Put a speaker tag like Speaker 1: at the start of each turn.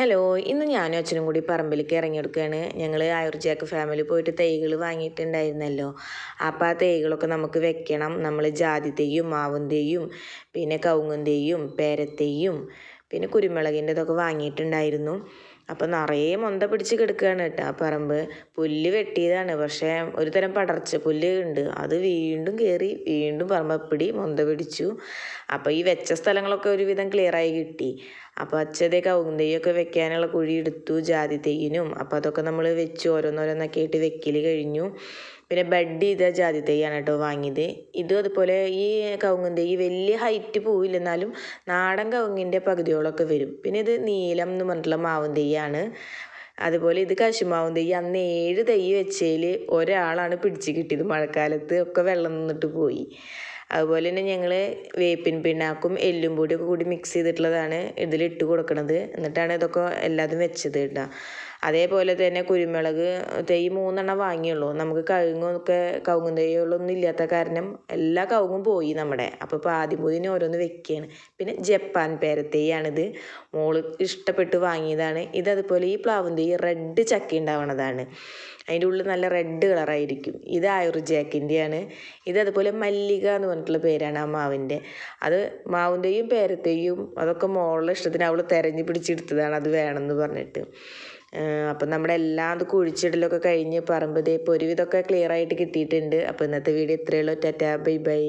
Speaker 1: Hello ഇന്ന് ഞാനും അച്ഛനും കൂടി പറമ്പിലേക്ക് ഇറങ്ങിയെടുക്കുകയാണ്. ഞങ്ങൾ ആയുർജാക്ക് ഫാമിലി പോയിട്ട് തൈകൾ വാങ്ങിയിട്ടുണ്ടായിരുന്നല്ലോ. അപ്പോൾ ആ തൈകളൊക്കെ നമുക്ക് വെക്കണം. നമ്മൾ ജാതി തെയ്യും മാവും തെയ്യും പിന്നെ കവുങ്ങും തെയ്യും പേരത്തെയ്യും പിന്നെ കുരുമുളകിന്റെ ഇതൊക്കെ വാങ്ങിയിട്ടുണ്ടായിരുന്നു. അപ്പോൾ നിറയെ മൊന്ത പിടിച്ച് കിടക്കുകയാണ് കേട്ടോ ആ പറമ്പ്. പുല്ല് വെട്ടിയതാണ്. പക്ഷേ ഒരു തരം പടർച്ച പുല്ല് ഉണ്ട്. അത് വീണ്ടും കയറി വീണ്ടും പറമ്പപ്പിടി മൊന്ത പിടിച്ചു. അപ്പോൾ ഈ വെച്ച സ്ഥലങ്ങളൊക്കെ ഒരുവിധം ക്ലിയറായി കിട്ടി. അപ്പോൾ അച്ഛതേ കവുന്തൈയൊക്കെ വെക്കാനുള്ള കുഴി എടുത്തു ജാതി തെയ്യിനും. അപ്പോൾ അതൊക്കെ നമ്മൾ വെച്ച് ഓരോന്നോരോന്നൊക്കെ ആയിട്ട് വെക്കൽ കഴിഞ്ഞു. പിന്നെ ബഡ് ചെയ്ത ജാതി തൈയാണ് കേട്ടോ വാങ്ങിയത്. ഇതും അതുപോലെ ഈ കവുങ്ങും ഈ വലിയ ഹൈറ്റ് പോവില്ല എന്നാലും നാടൻ കവുങ്ങിന്റെ പകുതിയോളമൊക്കെ വരും. പിന്നെ ഇത് നീലം എന്ന് പറഞ്ഞിട്ടുള്ള മാവും തെയ്യാണ് അതുപോലെ ഇത് കശുമാവും തൈ. അന്ന് ഏഴ് തൈ വെച്ചതിൽ ഒരാളാണ് പിടിച്ച് കിട്ടിയത്. മഴക്കാലത്ത് ഒക്കെ വെള്ളം നിന്നിട്ട് പോയി. അതുപോലെ തന്നെ ഞങ്ങൾ വേപ്പിൻ പിണ്ണാക്കും എല്ലും പൊടിയൊക്കെ കൂടി മിക്സ് ചെയ്തിട്ടുള്ളതാണ് ഇതിലിട്ട് കൊടുക്കുന്നത് എന്നിട്ടാണ് ഇതൊക്കെ എല്ലാതും വെച്ചത് കേട്ടോ. അതേപോലെ തന്നെ കുരുമുളക് തൈ മൂന്നെണ്ണം വാങ്ങിയുള്ളൂ. നമുക്ക് കഴുങ്ങൊക്കെ കവുങ്ങും തൈകളൊന്നും ഇല്ലാത്ത കാരണം എല്ലാ കവുങ്ങും പോയി നമ്മുടെ. അപ്പോൾ ഇപ്പോൾ ആദ്യം പോയി ഓരോന്ന് വെക്കുകയാണ് പിന്നെ ജപ്പാൻ പേരത്തൈയാണിത്. മോൾ ഇഷ്ടപ്പെട്ട് വാങ്ങിയതാണ്. ഇത് അതുപോലെ ഈ പ്ലാവും തൈ റെഡ് ചക്ക ഉണ്ടാവണതാണ്. അതിന്റെ ഉള്ളിൽ നല്ല റെഡ് കളറായിരിക്കും ഇത് ആയുർജാക്കിന്റെയാണ് ഇത് അതുപോലെ മല്ലിക എന്ന് പറഞ്ഞിട്ടുള്ള പേരാണ് ആ മാവിന്റെ. അത് മാവിന്റെയും പേരത്തെയും അതൊക്കെ മോളുടെ ഇഷ്ടത്തിന് അവൾ തിരഞ്ഞു പിടിച്ചെടുത്തതാണ് അത് വേണമെന്ന് പറഞ്ഞിട്ട്. അപ്പം നമ്മുടെ എല്ലാം അത് കുഴിച്ചിടലൊക്കെ കഴിഞ്ഞ് പറമ്പ് ദേ ഇപ്പോൾ ഒരുവിധമൊക്കെ ക്ലിയർ ആയിട്ട് കിട്ടിയിട്ടുണ്ട്. അപ്പോൾ ഇന്നത്തെ വീഡിയോ ഇത്രയേ ഉള്ളൂ. Tata bye bye.